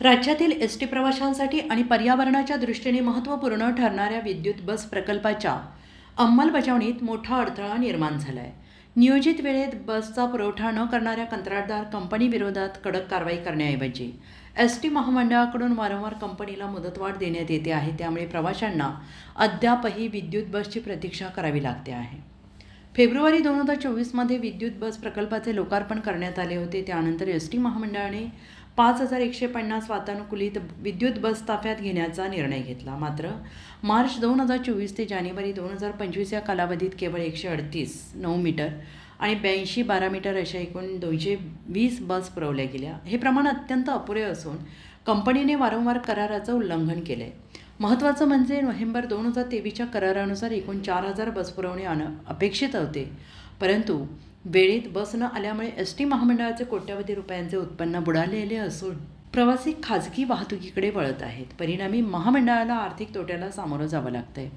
राज्यातील S T प्रवाशांसाठी आणि पर्यावरणाच्या दृष्टीने महत्त्वपूर्ण ठरणाऱ्या विद्युत बस प्रकल्पाच्या अंमलबजावणीत मोठा अडथळा निर्माण झाला आहे नियोजित वेळेत बसचा पुरवठा न करणाऱ्या कंत्राटदार कंपनीविरोधात कडक कारवाई करण्याऐवजी एस टी महामंडळाकडून वारंवार कंपनीला मुदतवाढ देण्यात येते आहे त्यामुळे प्रवाशांना अद्यापही विद्युत बसची प्रतीक्षा करावी लागते आहे. फेब्रुवारी दोन हजार चोवीसमध्ये विद्युत बस प्रकल्पाचे लोकार्पण करण्यात आले होते त्यानंतर एस टी महामंडळाने पाच हजार एकशे पन्नास वातानुकूलित विद्युत बस ताफ्यात घेण्याचा निर्णय घेतला. मात्र मार्च दोन हजार चोवीस ते जानेवारी दोन हजार पंचवीस या कालावधीत केवळ एकशे अडतीस नऊ मीटर आणि ब्याऐंशी बारा मीटर अशा एकूण दोनशे वीस बस पुरवल्या गेल्या. हे प्रमाण अत्यंत अपुरे असून कंपनीने वारंवार कराराचं उल्लंघन केलं. आहे महत्त्वाचं म्हणजे नोव्हेंबर दोन हजार तेवीसच्या करारानुसार एकूण चार हजार बस पुरवणे अन अपेक्षित होते. परंतु वेळेत बस न आल्यामुळे एस टी महामंडळाचे कोट्यवधी रुपयांचे उत्पन्न बुडालेले असून प्रवासी खाजगी वाहतुकीकडे वळत आहेत. परिणामी महामंडळाला आर्थिक तोट्याला सामोरं जावं लागतंय.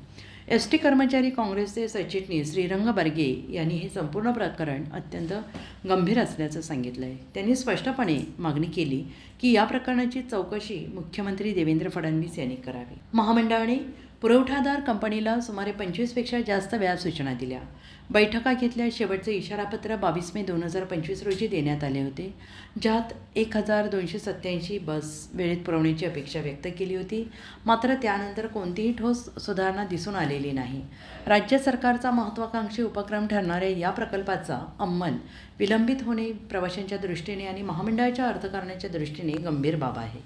एस टी कर्मचारी काँग्रेसचे सचिटणीस श्रीरंग बर्गे यांनी हे संपूर्ण प्रकरण अत्यंत गंभीर असल्याचं सांगितलं आहे त्यांनी स्पष्टपणे मागणी केली की या प्रकरणाची चौकशी मुख्यमंत्री देवेंद्र फडणवीस यांनी करावी. महामंडळाने पुरवठादार कंपनीला सुमारे पंचवीसपेक्षा जास्त वेळा सूचना दिल्या. बैठका घेतल्या. शेवटचे इशारापत्र बावीस मे दोन हजार पंचवीस रोजी देण्यात आले होते. ज्यात एक हजार दोनशे सत्त्याऐंशी बस वेळेत पुरवण्याची अपेक्षा व्यक्त केली होती. मात्र त्यानंतर कोणतीही ठोस सुधारणा दिसून आलेली नाही. राज्य सरकारचा महत्त्वाकांक्षी उपक्रम ठरणाऱ्या या प्रकल्पाचा अंमल विलंबित होणे प्रवाशांच्या दृष्टीने आणि महामंडळाच्या अर्थकारणाच्या दृष्टीने गंभीर बाब आहे.